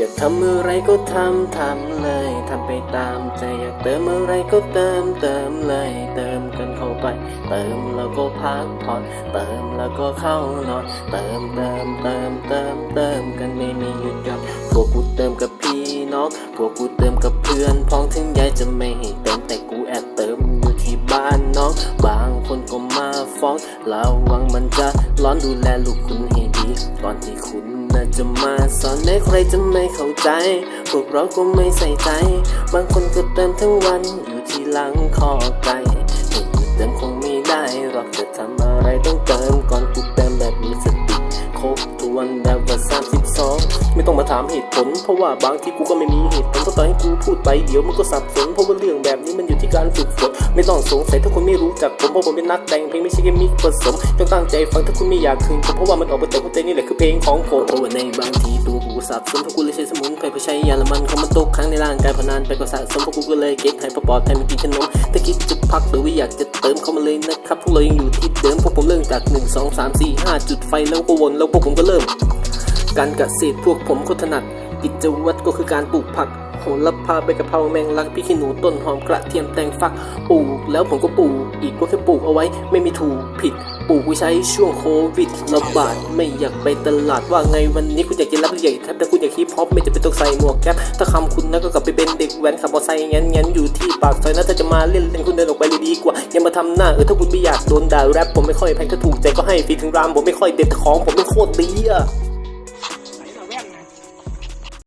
อยากทำอะไรก็ทำทำเลย ทำไปตามใจอยากเติมอะไรก็เติมเติมเลย เติมกันเข้าไป เติมแล้วก็พักผ่อนเติมแล้วก็เข้านอน เติมเติมเติมเติมเติมกันไม่มีหยุดหย่อนพวกกูเติมกับพี่น้องพวกกูเติมกับเพื่อนพ้องถึงยายจะไม่ให้เติมแต่กูแอบเติมอยู่ที่บ้านน้อง บางคนก็มาฟ้องระวังมันจะร้อนดูแลลูกคุณให้ดีก่อนที่คุณ จะมาสอนให้ใครจะไม่เข้าใจ พวกเราก็ไม่ใส่ใจ บางคนก็เติมทั้งวันอยู่ที่หลังคอไก่เติมคงไม่ได้หรอกจะทำอะไรต้องเติมก่อนกูเติมแบบมีสติ ครบทวนแบบว่า32ไม่ต้องมาถามเหตุผล เพราะว่าบางทีกูก็ไม่มีเหตุผลก็ต่อให้กูพูดไปเดี๋ยวมันก็สับสนเพราะว่าเรื่องแบบนี้มันอยู่ที่การฝึกฝนไม่ต้องสงสัยถ้าคุณไม่รู้จักผมเพราะผมเป็นนักแต่งเพลงไม่ใช่แค่มิกผสมต้องตั้งใจฟังถ้าคุณไม่อยากคืนผมเพราะว่ามันออกมาจากหัวใจนี่แหละคือเพลงของผมเพราะว่าในบางทีตัวกูสับสนเพราะกูเลยใช้สมุนไพรเพื่อใช้ยาละมันเขามาตกค้างในร่างกายพอนานไปก็สะสมเพราะกูก็เลยเก็บให้พอปอดภัยไม่กินขนมถ้าคิดจะพักหรือว่าอยากจะเติมเข้ามาเลยนะครับพวกเรายังอยู่ที่เดิมพวกผมเริ่มจาก1 2 3 4 5จุดไฟแล้วก็วนแล้วพวกผมก็เริ่ม การเกษตรพวกผมก็ถนัดกิจวัตรก็คือการปลูกผักโหระพาใบกะเพราแมงลักพริกขี้หนูต้นหอมกระเทียมแตงฟักปลูก แล้วผมก็ปลูกอีกก็แค่ปลูกเอาไว้ ไม่มีถูกผิดปลูกไว้ใช้ช่วงโควิดระบาดไม่อยากไปตลาดว่าไงวันนี้คุณอยากจะรับหรืออยากจะแทบแต่คุณอยากฮิปฮอปไม่จะเป็นต้องใส่หมวกแก๊ปถ้าคำคุณนะก็กลับไปเป็นเด็กแว้นขับมอเตอร์ไซค์งั้นงั้นอยู่ที่ปากซอยนะถ้าจะมาเล่นเล่นคุณเดินออกไป มาทำหน้าเออถ้าคุณไม่อยากโดนด่าแรปผมไม่ค่อยแพงถ้าถูกใจก็ให้ฟรีถึงรามผมไม่ค่อยเด็ดของผมไม่โคตรดีอะ